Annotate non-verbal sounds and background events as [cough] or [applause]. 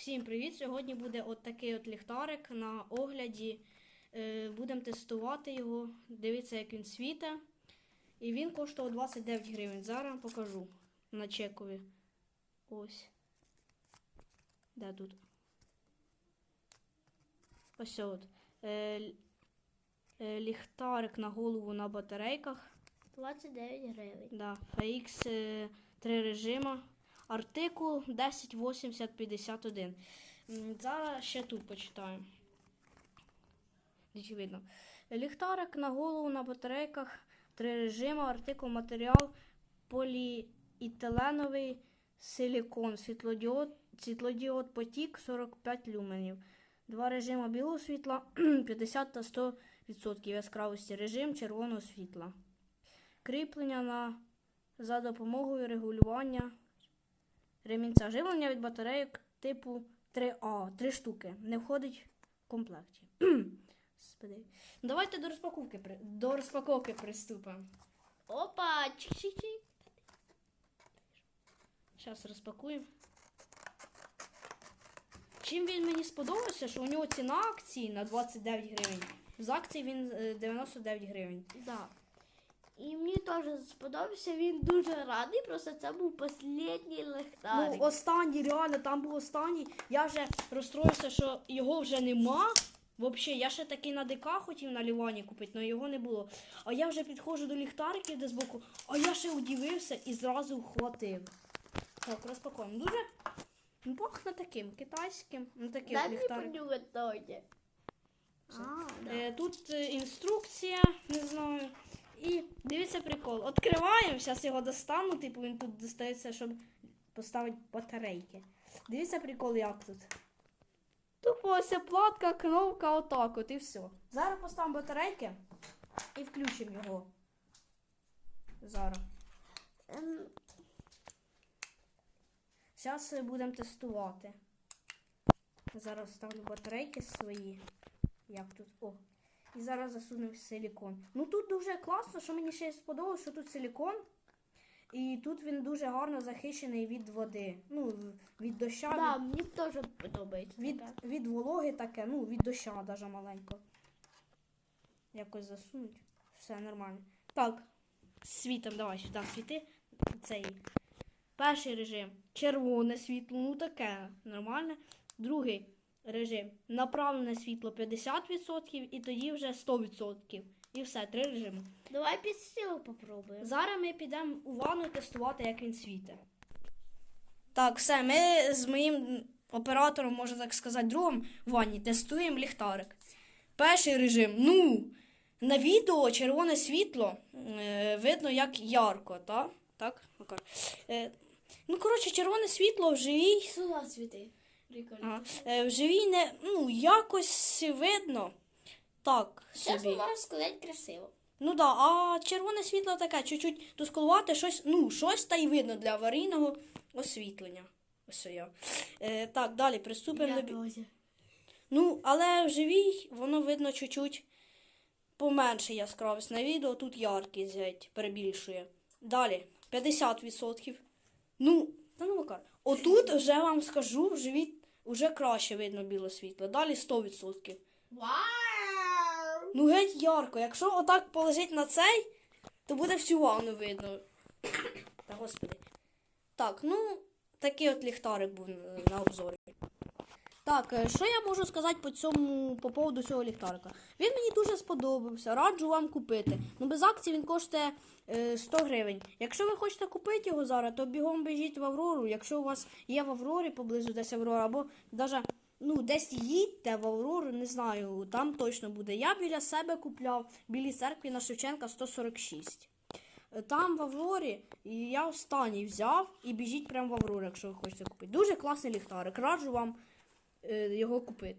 Всім привіт! Сьогодні буде от такий от ліхтарик на огляді. Е, Будемо тестувати його. Дивіться, як він світе. І він коштував 29 гривень. Зараз покажу на чекові. Ось. Де тут? Ось от. Е, е, ліхтарик на голову на батарейках. 29 гривень. Да, FX е, 3 режима. Артикул 108051. Зараз ще тут почитаємо. Дивіться, видно. Ліхтарик на голову на батарейках, три режима, артикул матеріал, поліетиленовий силікон, світлодіод, світлодіод потік 45 люменів. Два режима білого світла [clears throat] 50 та 100% яскравості. Режим червоного світла. Кріплення на, за допомогою регулювання ремінця. Живлення від батарейок типу 3А. Три штуки. Не входить в комплекті. [clears throat] Давайте до розпаковки, до розпаковки приступимо. Опа, чик-чик-чик. Зараз розпакуємо. Чим він мені сподобався, що у нього ціна акції на 29 гривень. З акції він е, 99 гривень. Да. І мені теж сподобався, він дуже радий, просто це був останній Ну, останній, реально, там був останній. Я вже розстроївся, що його вже нема. Взагалі, я ще такий на ДК хотів на Лівані купити, але його не було. А я вже підходжу до ліхтариків де збоку, а я ще удивився і зразу вхватив. Так, розпакуємо. Дуже пахне таким китайським. Ну, такий Дай мені. А, да. Е, тут е, інструкція, не знаю. І дивіться прикол. Відкриваємо, зараз його достану, типу він тут достається, щоб поставити батарейки. Дивіться прикол, як тут. Тупо ось платка, кнопка, отак от і все. Зараз поставимо батарейки і включимо його. Зараз. Ем, Зараз будемо тестувати. Зараз ставлю батарейки свої. Як тут? О. І зараз засунемо силікон. Ну тут дуже класно, що мені ще сподобалось, що тут силікон. І тут він дуже гарно захищений від води. Ну, від доща, да, від, мені теж подобається. від, від вологи таке, ну, від доща даже маленько. Якось засунуть. Все нормально. Так, світом давай сюди світи. Цей. Перший режим червоне світло, ну таке нормальне. Другий режим направлене світло 50% і тоді вже 100%. І все, три режими. Давай під стіл попробуємо. Зараз ми підемо у ванну тестувати, як він світить. Так, все, ми з моїм оператором, можна так сказати, другом в ванні тестуємо ліхтарик. Перший режим. Ну, на відео червоне світло е, видно як ярко, так? Так, Макар? Е, ну, коротше, червоне світло в живій. Сюди світи. Прикольно. Ага, е, в живій не, ну, якось видно. Так, Чесно собі. можна сказати красиво. Ну да, а червоне світло таке, чуть-чуть тускулувати, щось, ну, щось та й видно для аварійного освітлення. Ось я. Е, так, далі приступимо до. бі- Ну, але в живій воно видно чуть-чуть поменше яскравість. На відео тут яркість геть перебільшує. Далі 50%. Ну, та ну Макар. Отут вже вам скажу, в живій вже краще видно біле світло. Далі 100%. Вау! Ну геть ярко. Якщо отак положити на цей, то буде всю ванну видно. Та господи. Так, ну, такий от ліхтарик був на обзорі. Так, е, що я можу сказати по цьому по поводу цього ліхтарика? Він мені дуже сподобався, раджу вам купити. Ну без акції він коштує е, 100 гривень. Якщо ви хочете купити його зараз, то бігом біжіть в Аврору. Якщо у вас є в Аврорі поблизу десь Аврора, або навіть ну, десь їдьте в Аврору, не знаю, там точно буде. Я біля себе купляв Білій церкві на Шевченка 146. Е, Там в Аврорі я останній взяв і біжіть прямо в Аврору, якщо ви хочете купити. Дуже класний ліхтарик. Раджу вам е, його купити.